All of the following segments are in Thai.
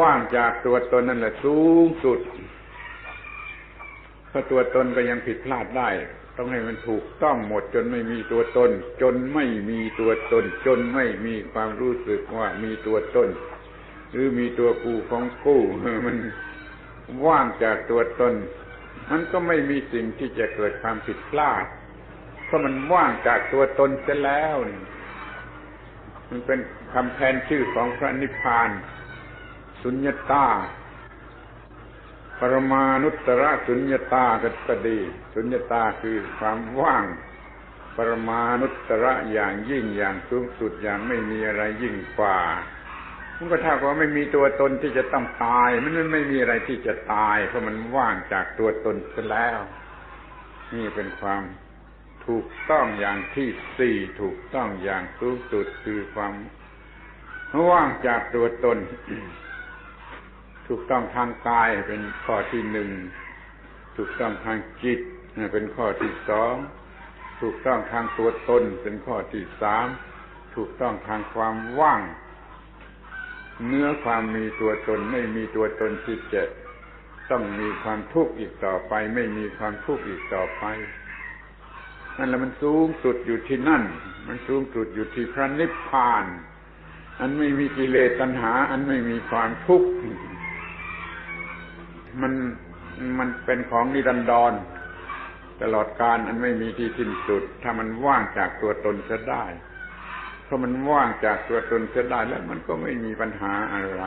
ว่างจากตัวตนนั่นแหละสูงสุดเพราะตัวตนก็ยังผิดพลาดได้ ต้องให้มันถูกต้องหมดจนไม่มีตัวตน จนไม่มีตัวตน จนไม่มีความรู้สึกว่ามีตัวตน หรือมีตัวกูของกู้มันว่างจากตัวตน มันก็ไม่มีสิ่งที่จะเกิดความผิดพลาด เพราะมันว่างจากตัวตนเสียแล้ว มันเป็นคำแทนชื่อของพระนิพพาน สุญญตา ปรมาณุตระสุญญตาก็ดี สุญญตาคือความว่าง ปรมาณุตระอย่างยิ่งอย่างสูงสุดอย่างไม่มีอะไรยิ่งกว่ามันก็เท่ากับว่าไม่มีตัวตนที่จะต้องตาย มันไม่มีอะไรที่จะตาย เพราะมันว่างจากตัวตนไปแล้ว นี่เป็นความถูกต้องอย่างที่สี่ถูกต้องอย่างสูงสุดคือความว่างจากตัวตน ถูกต้องทางกายเป็นข้อที่หนึ่งถูกต้องทางจิตเป็นข้อที่สองถูกต้องทางตัวตนเป็นข้อที่สามถูกต้องทางความว่าง เนื้อความมีตัวตนไม่มีตัวตนที่เจะต้องมีความทุกข์อีกต่อไป ไม่มีความทุกข์อีกต่อไปนั่นแหละมันสูงสุดอยู่ที่นั่น มันสูงสุดอยู่ที่พระนิพพาน อันไม่มีกิเลสตัณหา อันไม่มีความทุกข์ มันมันเป็นของนิรันดร ตลอดการอันไม่มีที่สิ้นสุด ถ้ามันว่างจากตัวตนจะได้เพราะมันว่างจากตัวตนเสียได้แล้วมันก็ไม่มีปัญหาอะไร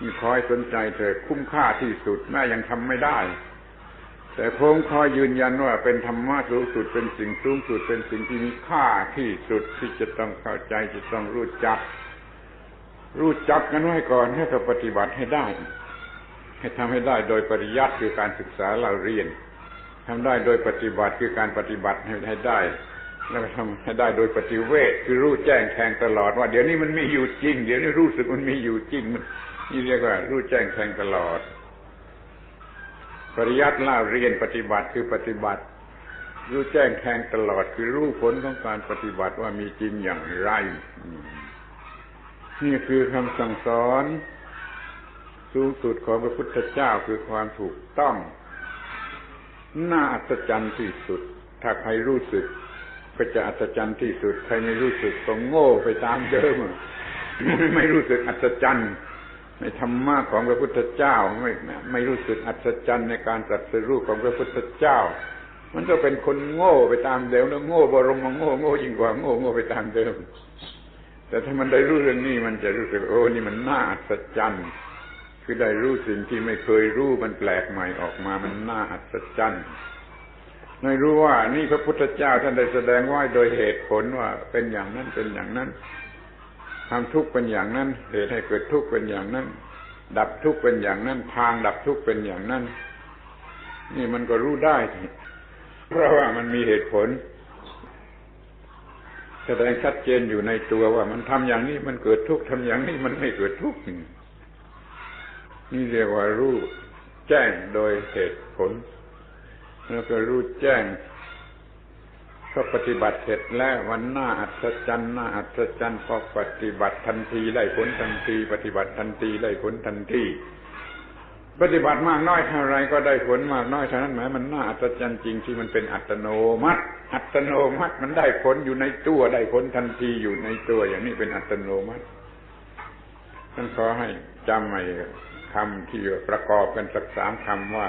มีคอยสนใจเถอะคุ้มค่าที่สุดแม้ยังทำไม่ได้ แต่ผมคอยยืนยันว่าเป็นธรรมะสูงสุดเป็นสิ่งสูงสุดเป็นสิ่งที่มีค่าที่สุดที่จะต้องเข้าใจจะต้องรู้จัก รู้จักกันไว้ก่อนให้กับปฏิบัติให้ได้ ทำให้ได้โดยปริยัติคือการศึกษาเราเรียนทำได้โดยปฏิบัติคือการปฏิบัติให้ได้ แล้วทำให้ได้โดยปฏิเวทคือรู้แจ้งแทงตลอด ว่าเดี๋ยวนี้มันมีอยู่จริง เดี๋ยวนี้รู้สึกมันมีอยู่จริงมันนี่เรียกว่า รู้แจ้งแทงตลอด ปริยัติเล่าเรียนปฏิบัติคือปฏิบัติ รู้แจ้งแทงตลอด คือรู้ผลของการปฏิบัติว่ามีจริงอย่างไร นี่คือคำสั่งสอน สูงสุดของพระพุทธเจ้าคือความถูกต้อง น่าอัศจรรย์ที่สุด ถ้าใครรู้สึก ก็จะอัศจรรย์ที่สุด ใครไม่รู้สึกก็โง่ไปตามเดิมไม่รู้สึกอัศจรรย์ในธรรมะของพระพุทธเจ้าไม่ไม่รู้สึกอัศจรรย์ในการตรัสรู้ของพระพุทธเจ้า มันก็เป็นคนโง่ไปตามเดิมแล้วโง่บรมโง่โง่ยิ่งกว่าโง่โง่ไปตามเดิม แต่ถ้ามันได้รู้เรื่องนี้มันจะรู้สึกโอ้นี่มันน่าอัศจรรย์ คือได้รู้สิ่งที่ไม่เคยรู้มันแปลกใหม่ออกมามันน่าอัศจรรย์ไม่รู้ว่านี่พระพุทธเจ้าท่านได้แสดงไว้โดยเหตุผลว่าเป็นอย่างนั้นเป็นอย่างนั้นทำทุกข์เป็นอย่างนั้น เหตุให้เกิดทุกข์เป็นอย่างนั้น ดับทุกข์เป็นอย่างนั้น ทางดับทุกข์เป็นอย่างนั้น นี่มันก็รู้ได้ เพราะว่ามันมีเหตุผล แสดงชัดเจนอยู่ในตัวว่ามันทำอย่างนี้มันเกิดทุกข์ทำอย่างนี้มันไม่เกิดทุกข์ นี่เรียกว่ารู้แจ้งโดยเหตุผล แล้วก็รู้แจ้งก็ปฏิบัติเสร็จแล้ววันหน้าอัศจรรย์หน้าอัศจรรย์พอปฏิบัติทันทีได้ผลทันที ปฏิบัติทันทีได้ผลทันทีปฏิบัติมากน้อยเท่าไรก็ได้ผลมากน้อยเท่านั้นหมายมันน่าอัศจรรย์จริงที่มันเป็นอัตโนมัติ อัตโนมัติมันได้ผลอยู่ในตัวได้ผลทันทีอยู่ในตัว อย่างนี้เป็นอัตโนมัติท่านขอให้จำไอ้ คำที่ประกอบกันสักสามคำว่า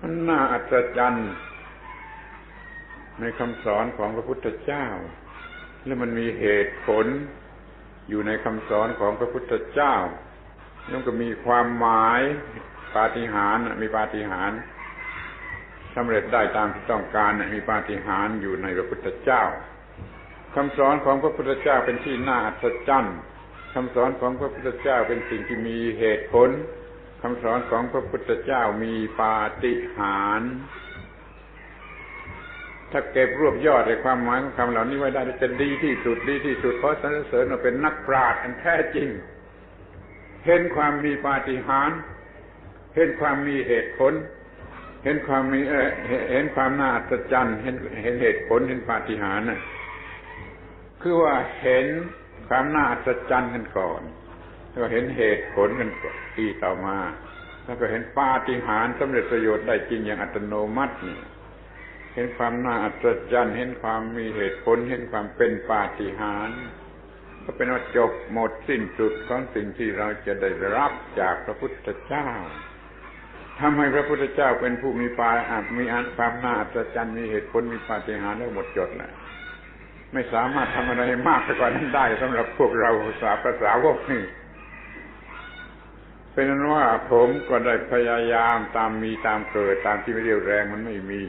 มันน่าอัศจรรย์ในคำสอนของพระพุทธเจ้า และมันมีเหตุผลอยู่ในคำสอนของพระพุทธเจ้าแล้วก็มีความหมายปาฏิหาริย์มีปาฏิหาริย์สำเร็จได้ตามที่ต้องการมีปาฏิหาริย์อยู่ในพระพุทธเจ้าคำสอนของพระพุทธเจ้าเป็นที่น่าอัศจรรย์คำสอนของพระพุทธเจ้าเป็นสิ่งที่มีเหตุผล คำสอนของพระพุทธเจ้ามีปาฏิหาริย์ถ้าเก็บรวบยอดในความหมายของคำเหล่านี้ไว้ได้จะดีที่สุดดีที่สุดเพราะสรรเสริญเราเป็นนักปราชญ์อันแท้จริง เห็นความมีปาฏิหาริย์เห็นความมีเหตุผล เห็นความมีเห็นความน่าอัศจรรย์เห็นเห็นเหตุผลเห็นปาฏิหาริย์น่ะคือว่าเห็นความน่าอัศจรรย์กันก่อน แล้วก็เห็นเหตุผลกันปีต่อมา แล้วก็เห็นปาฏิหาริย์สำเร็จประโยชน์ได้จริงอย่างอัตโนมัตินี่เห็นความน่าอัศจรรย์เห็นความมีเหตุผล เห็นความเป็นปาฏิหาริย์ก็เป็นว่าจบหมดสิ้นสุดของสิ่งที่เราจะได้รับจากพระพุทธเจ้าทำให้พระพุทธเจ้าเป็นผู้มีปาอาจมีอันความน่าอัศจรรย์มีเหตุผลมีปาฏิหาริย์ได้หมดจดแหละไม่สามารถทำอะไรมากไปกว่านั้นได้สำหรับพวกเราสาภาษาวกนี่ เป็นนั้นว่าผมก็ได้พยายามตามมีตามเกิดตามที่ไม่เรียวแรงมันไม่มี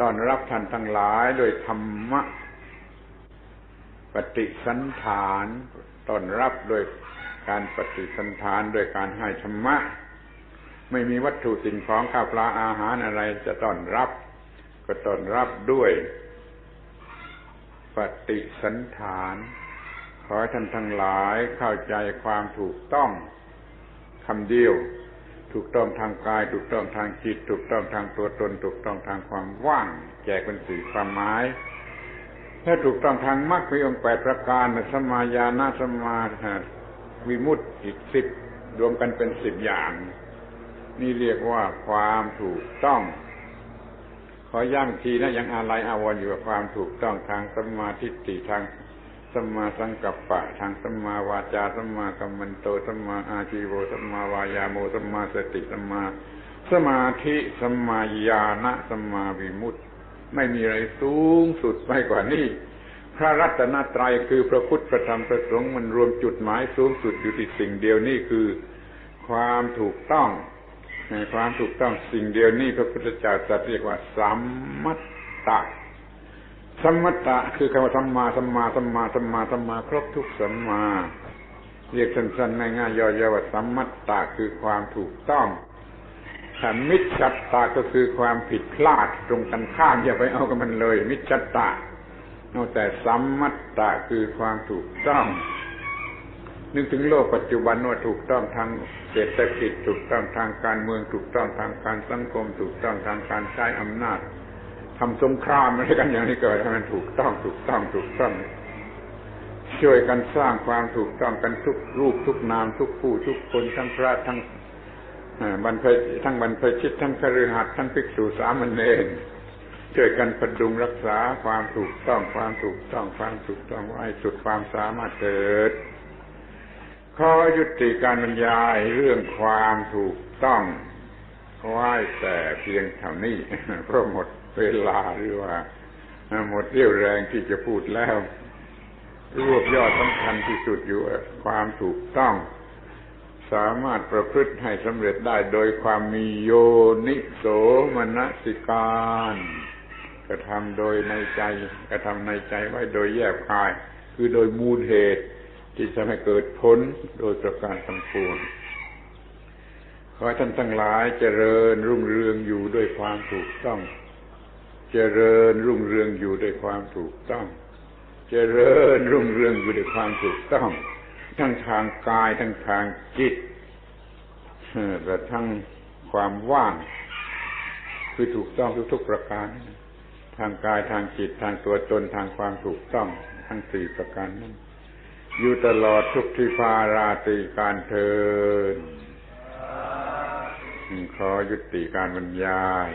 ต้อนรับท่านทั้งหลายโดยธรรมะ ปฏิสันฐานต้อนรับโดยการปฏิสันฐานโดยการให้ธรรมะ ไม่มีวัตถุสิ่งของข้าวปลาอาหารอะไรจะต้อนรับ ก็ต้อนรับด้วย ปฏิสันฐาน ขอให้ท่านทั้งหลายเข้าใจความถูกต้อง คำเดียว ถูกต้องทางกาย ถูกต้องทางจิต ถูกต้องทางตัวตน ถูกต้องทางความว่าง แจกเป็นสี่ความหมายถ้าถูกต้องทางมรรคมีองค์แปดประการสมาญาณสมาวิมุตติอีกสิบรวมกันเป็นสิบอย่าง นี่เรียกว่าความถูกต้องขอย้ำทีนะยังอะไรอาวรอยู่กับความถูกต้องทางสมาธิฏฐิทาง สมมาสังกัปปะ ทางสมมาวาจาสมมากัมมันโตสมมาอาชีโวสมมาวายาโมสมมาสติสมมาสมาธิสมมาญาณสมมาวิมุตติไม่มีอะไรสูงสุดไปกว่านี้ พระรัตนตรัยคือพระพุทธพระธรรมพระสงฆ์มันรวมจุดหมายสูงสุดอยู่ที่สิ่งเดียวนี่คือความถูกต้องในความถูกต้องสิ่งเดียวนี้พระพุทธเจ้าตรัสเรียกว่าสัมมัตตะ สัมมัตตะคือคำว่าสัมมาสัมมาสัมมาสัมมาสัมมาครบทุกสัมมา เรียกสั้นๆง่ายๆย่อๆว่าสัมมัตตะคือความถูกต้องถ้ามิจฉาตาก็คือความผิดพลาดตรงกันข้ามอย่าไปเอากับมันเลย มิจฉาตาเอาแต่สัมมัตตาคือความถูกต้อง นึกถึงโลกปัจจุบันว่าถูกต้องทางเศรษฐกิจถูกต้องทางการเมืองถูกต้องทางการสังคม ถูกต้องทางการใช้อำนาจ ทำสงครามอะไรกันอย่างนี้เกิดให้มันถูกต้องถูกต้องถูกต้องช่วยกันสร้างความถูกต้องกันทุกรูปทุกนามทุกผู้ทุกคนทั้งพระทั้งบรรพทั้งบรรพชิตทั้งคฤหัสถ์ทั้งภิกษุสามเณรช่วยกันประดุงรักษาความถูกต้องความถูกต้องความถูกต้องไว้สุดความสามารถเกิดขอยุติการบรรยายเรื่องความถูกต้อง ไว้แต่เพียงเท่านี้เพราะหมดเวลาหรือว่า หมดเรี่ยวแรงที่จะพูดแล้ว รวบยอดสำคัญที่สุดอยู่ความถูกต้อง สามารถประพฤติให้สำเร็จได้โดยความมีโยนิโสมนสิการกระทำโดยในใจกระทำในใจไว้โดยแยบคาย คือโดยมูลเหตุที่จะให้เกิดผลโดยประการทั้งปวง ขอให้ท่านทั้งหลายเจริญรุ่งเรืองอยู่ด้วยความถูกต้อง เจริญรุ่งเรืองอยู่ด้วยความถูกต้อง เจริญรุ่งเรืองอยู่ด้วยความถูกต้อง ทั้งทางกายทั้งทางจิตและทั้งความว่าง คือถูกต้องทุกๆประการ ทางกายทางจิตทางตัวตนทางความถูกต้อง ทั้งสี่ประการนั้นอยู่ตลอดทุกที่พาราตีการเทิน ขอยุติการบรรยาย